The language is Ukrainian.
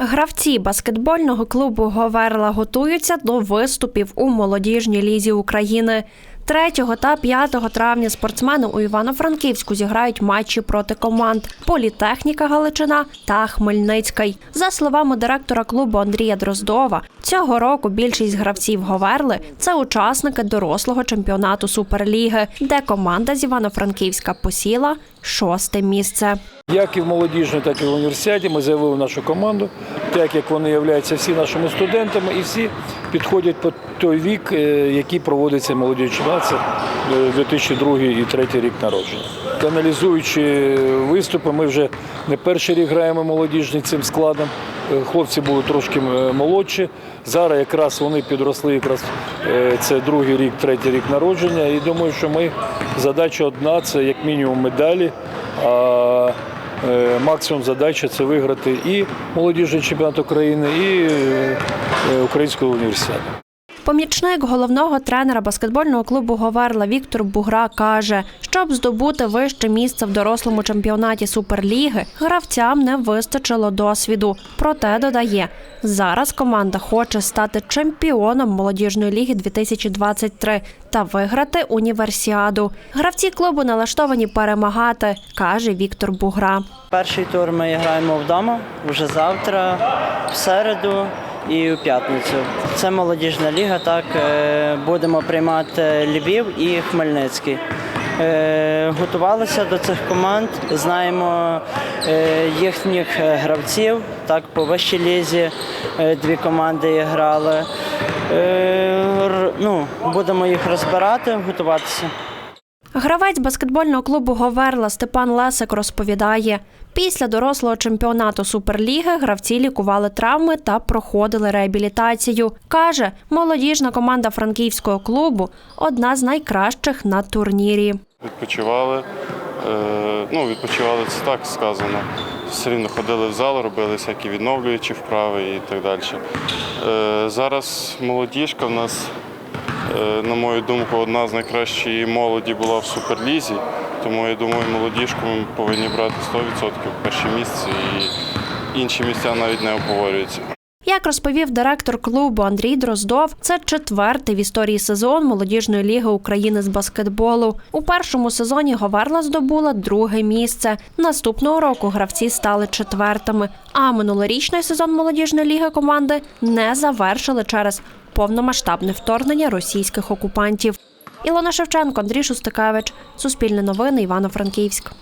Гравці баскетбольного клубу Говерла готуються до виступів у молодіжній лізі України. 3 та 5 травня спортсмени у Івано-Франківську зіграють матчі проти команд Політехніка Галичина та Хмельницький. За словами директора клубу Андрія Дроздова, цього року більшість гравців Говерли це учасники дорослого чемпіонату Суперліги, де команда з Івано-Франківська посіла шосте місце. Як і в молодіжній, так і в університеті ми заявили нашу команду, так як вони являються всі нашими студентами і всі підходять по той вік, е, який проводиться чемпіонат, це е, 2002 і 2003 рік народження. Аналізуючи виступи, ми вже не перший рік граємо молодіжний цим складом. Е, Хлопці були трошки молодші. Зараз якраз вони підросли, якраз це другий рік, третій рік народження. І думаю, що ми задача одна це як мінімум медалі. Максимум задача це виграти і молодіжний чемпіонат України, і е, е, українського університету. Помічник головного тренера баскетбольного клубу Говерла Віктор Бугра каже, щоб здобути вище місце в дорослому чемпіонаті Суперліги, гравцям не вистачило досвіду. Проте додає, зараз команда хоче стати чемпіоном молодіжної ліги 2023 та виграти універсіаду. Гравці клубу налаштовані перемагати, каже Віктор Бугра. Перший тур ми граємо вдома вже завтра, в середу і у п'ятницю. Це молодіжна ліга. Так е, будемо приймати Львів і Хмельницький. Е, Готувалися до цих команд, знаємо е, їхніх гравців. Так, по вищій лізі дві команди грали. Ну, будемо їх розбирати, готуватися. Гравець баскетбольного клубу Говерла Степан Лесик розповідає, після дорослого чемпіонату Суперліги гравці лікували травми та проходили реабілітацію. Каже, молодіжна команда франківського клубу одна з найкращих на турнірі. Відпочивали. Е, ну, відпочивали це так сказано. Все рівно ходили в зал, робили всякі відновлюючі вправи і так далі. Е, зараз молодіжка в нас, на мою думку, одна з найкращої молоді була в суперлізі. Тому я думаю, молодіжку ми повинні брати 100% перше місце і інші місця навіть не обговорюються. Як розповів директор клубу Андрій Дроздов, це четвертий в історії сезон молодіжної ліги України з баскетболу. У першому сезоні Говерла здобула друге місце. Наступного року гравці стали четвертими. А минулорічний сезон молодіжної ліги команди не завершили через повномасштабне вторгнення російських окупантів. Ілона Шевченко, Андрій Шустикевич, Суспільне новини, Івано-Франківськ.